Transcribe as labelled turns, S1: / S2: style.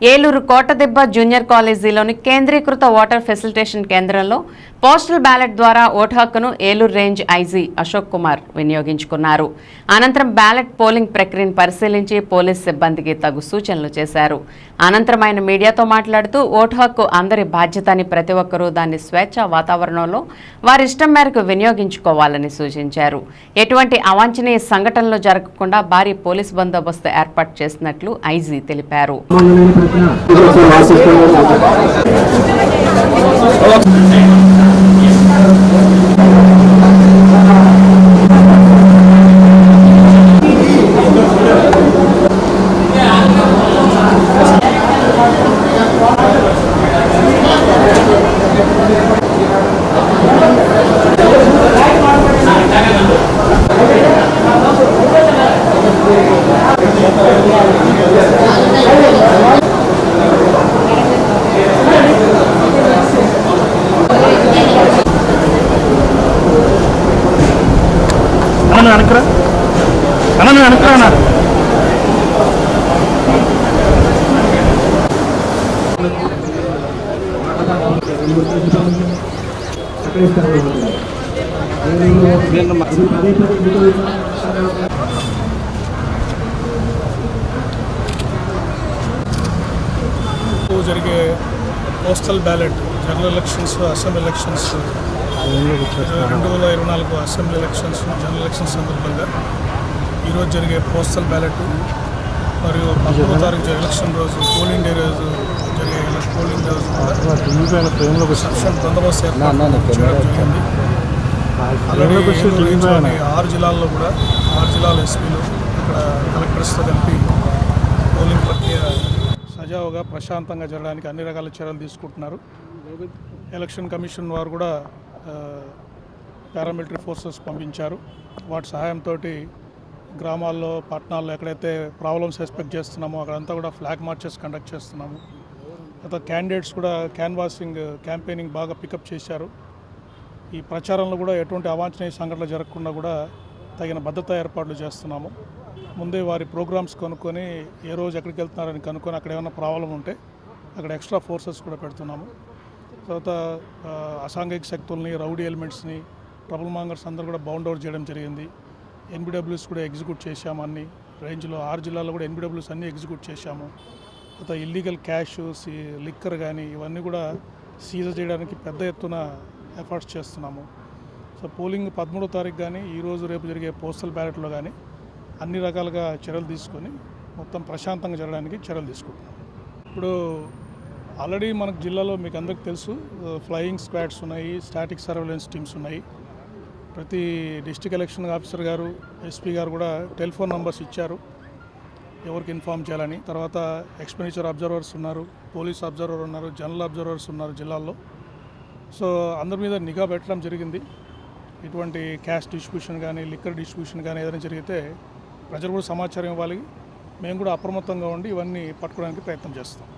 S1: Eluru కోటదెబ్బ junior కాలేజీలోని కేంద్రీకృత voter facilitation కేంద్రంలో పోస్టల్ బ్యాలెట్ ద్వారా ఓటు హక్కును ఏలూరు రేంజ్ ఐజీ అశోక్ కుమార్ వినియోగించుకున్నారు. అనంతరం బ్యాలెట్ పోలింగ్ ప్రక్రియను పరిశీలించి పోలీస్ సిబ్బందికి తగు సూచనలు చేశారు. అనంతరం ఆయన మీడియాతో మాట్లాడుతూ ఓటు హక్కు అందరి బాధ్యత అని ప్రతి ఒక్కరూ దాన్ని స్వేచ్ఛ వాతావరణంలో వారి ఇష్టం మేరకు వినియోగించుకోవాలని సూచించారు. ఎటువంటి అవాంఛనీయ సంఘటనలు జరగకుండా భారీ పోలీస్ బందోబస్తు ఏర్పాటు చేసినట్లు ఐజీ తెలిపారు.
S2: అన్న వెనకరా అన్న వెనకరా అన్న.
S3: జరిగే postal ballot general elections assembly elections రెండు వేల ఇరవై నాలుగు అసెంబ్లీ ఎలక్షన్స్ జనరల్ ఎలక్షన్స్ సందర్భంగా ఈరోజు జరిగే పోస్టల్ బ్యాలెట్ మరియు పదమూడో తారీఖు ఎలక్షన్ రోజు పోలింగ్ డే రోజు జరిగే ఎల- పోలింగ్ రోజు కూడా
S2: టీవీ ప్రేమలోకి వచ్చి
S3: సఫిషియంట్ బందోబస్తు ఏర్పాటు చేయడం జరిగింది ఆల్రెడీ ఏలూరు రేంజ్లోని ఆరు జిల్లాల్లో కూడా ఆరు జిల్లాల ఎస్పీలు ఇక్కడ కలెక్టర్స్తో కలిపి పోలింగ్ ప్రక్రియ సజావుగా ప్రశాంతంగా జరగడానికి అన్ని రకాల చర్యలు తీసుకుంటున్నారు. ఎలక్షన్ కమిషన్ వారు కూడా పారామిలిటరీ ఫోర్సెస్ పంపించారు. వాటి సహాయంతో గ్రామాల్లో పట్టణాల్లో ఎక్కడైతే ప్రాబ్లమ్స్ ఎక్స్పెక్ట్ చేస్తున్నామో అక్కడంతా కూడా ఫ్లాగ్ మార్చెస్ కండక్ట్ చేస్తున్నాము. తర్వాత క్యాండిడేట్స్ కూడా క్యాన్వాసింగ్ క్యాంపెయినింగ్ బాగా పికప్ చేశారు. ఈ ప్రచారంలో కూడా ఎటువంటి అవాంఛనీయ సంఘటనలు జరగకుండా కూడా తగిన భద్రతా ఏర్పాట్లు చేస్తున్నాము. ముందే వారి ప్రోగ్రామ్స్ కనుక్కొని ఏ రోజు ఎక్కడికి వెళ్తున్నారని కనుక్కొని అక్కడ ఏమైనా ప్రాబ్లం ఉంటే అక్కడ ఎక్స్ట్రా ఫోర్సెస్ కూడా పెడుతున్నాము. తర్వాత అసాంఘిక శక్తుల్ని రౌడీ ఎలిమెంట్స్ని ట్రబుల్ మాంగర్స్ అందరూ కూడా బౌండ్ అవుట్ చేయడం జరిగింది. ఎన్బిడబ్ల్యూస్ కూడా ఎగ్జిక్యూట్ చేశాము అన్ని. రేంజ్లో ఆరు జిల్లాలో కూడా ఎన్బిడబ్ల్యూస్ అన్ని ఎగ్జిక్యూట్ చేశాము. గత ఇల్లీగల్ క్యాష్ సీ లిక్కర్ కానీ ఇవన్నీ కూడా సీజ్ చేయడానికి పెద్ద ఎత్తున ఎఫర్ట్స్ చేస్తున్నాము. సో పోలింగ్ పదమూడో తారీఖు కానీ ఈరోజు రేపు జరిగే పోస్టల్ బ్యాలెట్లో కానీ అన్ని రకాలుగా చర్యలు తీసుకొని మొత్తం ప్రశాంతంగా జరగడానికి చర్యలు తీసుకుంటున్నాం ఇప్పుడు ఆల్రెడీ మనకు జిల్లాలో మీకు అందరికీ తెలుసు ఫ్లయింగ్ స్క్వాడ్స్ ఉన్నాయి స్టాటిక్ సర్వేలెన్స్ టీమ్స్ ఉన్నాయి. ప్రతి డిస్టిక్ ఎలక్షన్ ఆఫీసర్ గారు ఎస్పీ గారు కూడా టెలిఫోన్ నంబర్స్ ఇచ్చారు. ఎవరికి ఇన్ఫామ్ చేయాలని. తర్వాత ఎక్స్పెండిచర్ అబ్జర్వర్స్ ఉన్నారు పోలీస్ అబ్జర్వర్ ఉన్నారు జనరల్ అబ్జర్వర్స్ ఉన్నారు జిల్లాల్లో. సో అందరి మీద నిఘా పెట్టడం జరిగింది. ఇటువంటి క్యాష్ డిస్ట్రిబ్యూషన్ కానీ లిక్కర్ డిస్ట్రిబ్యూషన్ కానీ ఏదైనా జరిగితే ప్రజలు కూడా సమాచారం ఇవ్వాలి. మేము కూడా అప్రమత్తంగా ఉండి ఇవన్నీ పట్టుకోవడానికి ప్రయత్నం చేస్తాం.